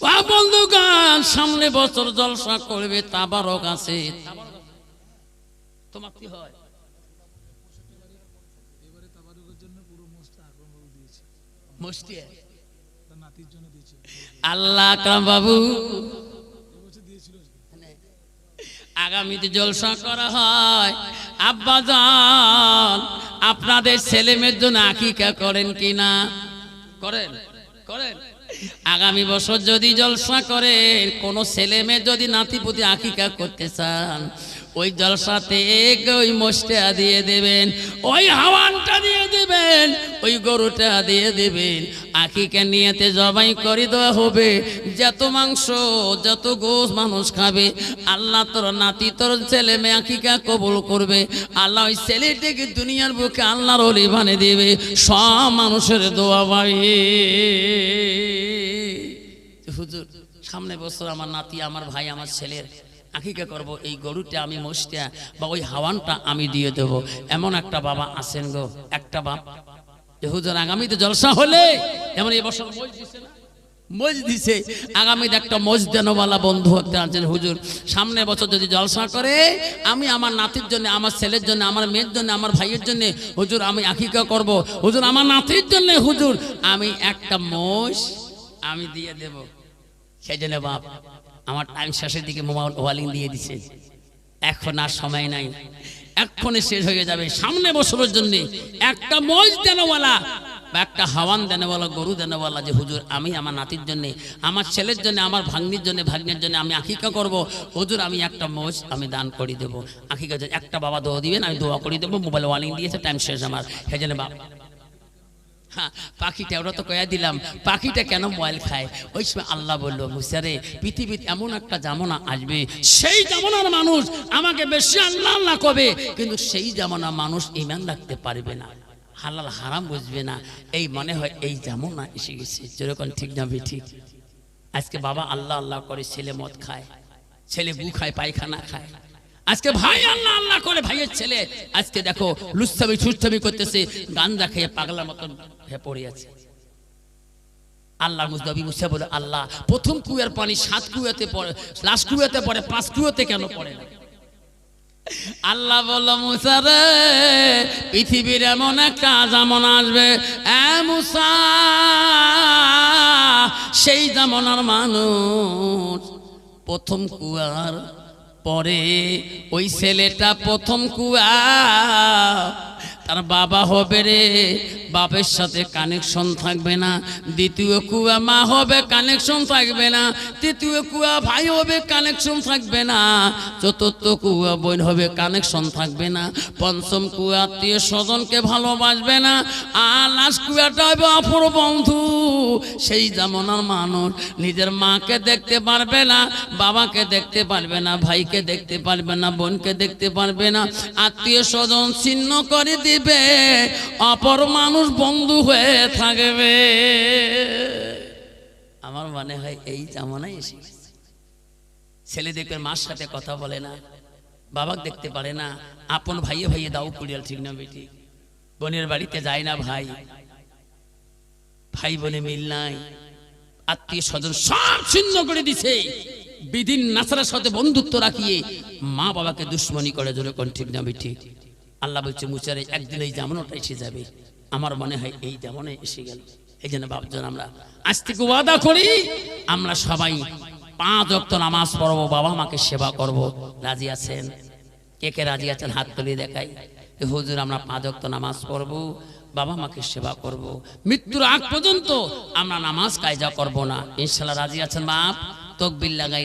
ও বন্ধুগান সামনে বছর জলসা করবে, তাবারক আছে। তোমার কি হয়? আল্লাহ বাবু। আগামীতে জলসা করা হয়। আব্বা যান আপনাদের ছেলে মেয়ের জন্য আকিকা করেন কি না করেন করেন? আগামী বছর যদি জলসা করে কোন ছেলে মেয়ে যদি নাতিপুতি আকিকা করতে চান ওই জলসাতে ওই মোষটা দিয়ে দেবেন, ওই হাওয়ানটা দিয়ে দেবেন, ওই গরুটা দিয়ে দেবেন। আকিকা নিয়েতে জবাই করে দেওয়া হবে, যত মাংস, যত গোস মানুষ খাবে, আল্লাহ তোর নাতি তোর ছেলে মেয়ে আকিকা কবুল করবে। আল্লাহ ওই ছেলেটিকে দুনিয়ার বুকে আল্লাহর অলি বানে দেবে। সব মানুষের দোয়া বাড়িয়ে হুজুর, সামনে বছর আমার নাতি, আমার ভাই, আমার ছেলের আকিকা করব, এই গরুটা আমি মোষটা বা ওই হাওয়ানটা আমি দিয়ে দেব। এমন একটা বাবা আছেন গো, একটা বাপ। হুজুর, আগামীতে জলসা হলে? যেমন এই বছর দিছে না? মোজ দিছে। আগামীতে একটা মোজ দেনওয়ালা বন্ধু একটা আছেন হুজুর। সামনে বছর যদি জলসা করে, আমি আমার নাতির জন্য, আমার ছেলের জন্য, আমার মেয়ের জন্য, আমার ভাইয়ের জন্য, হুজুর, আমি আকিকা করব। হুজুর, আমার নাতির জন্য, হুজুর, আমি একটা মোষ আমি দিয়ে দেব। সেই জন্য বাপ আমার টাইম শেষের দিকে মোবাইল ওয়ালিং দিয়ে দিছে। এখন আর সময় নাই। এক্ষণে শেষ হয়ে যাবে। সামনে বছরের জন্য একটা মজ দেনওয়ালা বা একটা হাওয়ান দেনওয়ালা, গরু দেনওয়ালা যে হুজুর আমি আমার নাতির জন্য, আমার ছেলের জন্য, আমার ভাগ্নির জন্য, ভাগ্নের জন্য আমি আকিকা করব। হুজুর, আমি একটা মোজ আমি দান করে দেবো। আকিকা একটা বাবা দোয়া দিবেন, আমি দোয়া করে দেবো। মোবাইল ওয়ালিং দিয়েছে টাইম শেষ আমার। সেই জন্য বাবা হ্যাঁ পাখিটা ওরা তো কয়া দিলাম, পাখিটা কেন মোবাইল খায়? ওই সময় আল্লাহ বলল, মুসারে পৃথিবীতে এমন একটা জামনা আসবে, সেই জামনার মানুষ আমাকে বেশি আল্লাহ আল্লাহ কবে কিন্তু সেই জামনা মানুষ ইমান রাখতে পারবে না। হালাল হারাম বুঝবে না। এই মনে হয় এই জামনা এসে গেছে। যেরকম ঠিক যাবে ঠিক আজকে বাবা আল্লাহ আল্লাহ করে ছেলে মদ খায়, ছেলে গু খায়, পায়খানা খায়। আজকে ভাই আল্লাহ আল্লাহ করে ভাইয়ের ছেলে। আজকে দেখো, লুচ্ছামি ছুচ্ছামি করতেছে, গান্দা খেয়ে পাগলার মতন পড়ে আছে। আল্লাহ মুজদাবি মুসা বলে, আল্লাহ, প্রথম কুয়ার পানি সাত কুয়াতে পড়ে, লাস্ট কুয়াতে পড়ে, পাঁচ কুয়াতে কেন পড়ে না? আল্লাহ বলল, মুসা রে, পৃথিবীর এমন একটা জামন আসবে। এ মুসা, সেই জামনার মানুষ প্রথম কুয়ার পরে ওই ছেলেটা প্রথম কুয়া, তার বাবা হবে রে, বাপের সাথে কানেকশন থাকবে না। দ্বিতীয় কুয়া মা হবে কানেকশন থাকবে না। তৃতীয় কুয়া ভাই হবে কানেকশন থাকবে না। চতুর্থ কুয়া বোন হবে কানেকশন থাকবে না। পঞ্চম কুয়া আত্মীয় স্বজনকে ভালোবাসবে না। আর লাস্ট কুয়াটা হবে অপর বন্ধু। সেই জামনার মানুষ নিজের মাকে দেখতে পারবে না, বাবাকে দেখতে পারবে না, ভাইকে দেখতে পারবে না, বোনকে দেখতে পারবে না। আত্মীয় স্বজন ছিন্ন করে দিবে, অপর মানুষ বন্ধু হয়ে থাকবে। আমার মনে হয় এই জামানায় এসে ছেলে দেখবে মার সাথে কথা বলে না, বাবাকে দেখতে পারে না, আপন ভাইয়ে ভাইয়ে দাও কুড়িয়াল ঠিক না বেটি। বোনের বাড়িতে যায় না ভাই। ভাই বোনে মিল নাই। আত্মীয় স্বজন সব ছিন্ন করে দিছে। বিদিন নাসারার সাথে বন্ধুত্ব রাখিয়ে মা বাবাকে দুশ্মনী করে জোরে কোন ঠিক না বেটি আল্লাহ বলছে মুচারে একদিন এই জামানোটা এসে যাবে। আমার মনে হয় এই জামানে এসে গেল। এই জন্য বাবজন আমরা আজ থেকে ওয়াদা করি, আমরা সবাই পাঁচ অক্ত নামাজ পড়ব বাবা মাকে সেবা করব। রাজি আছেন? কে কে রাজি আছেন? হাত তুলিয়ে দেখাই। হুজুর, আমরা পাঁচ অক্ত নামাজ পড়ব, বাবা মাকে সেবা করব। মৃত্যুর আগ পর্যন্ত আমরা নামাজ কায়দা করব না। ইনশাল্লাহ রাজি আছেন বাপ? তকবিল লাগাই।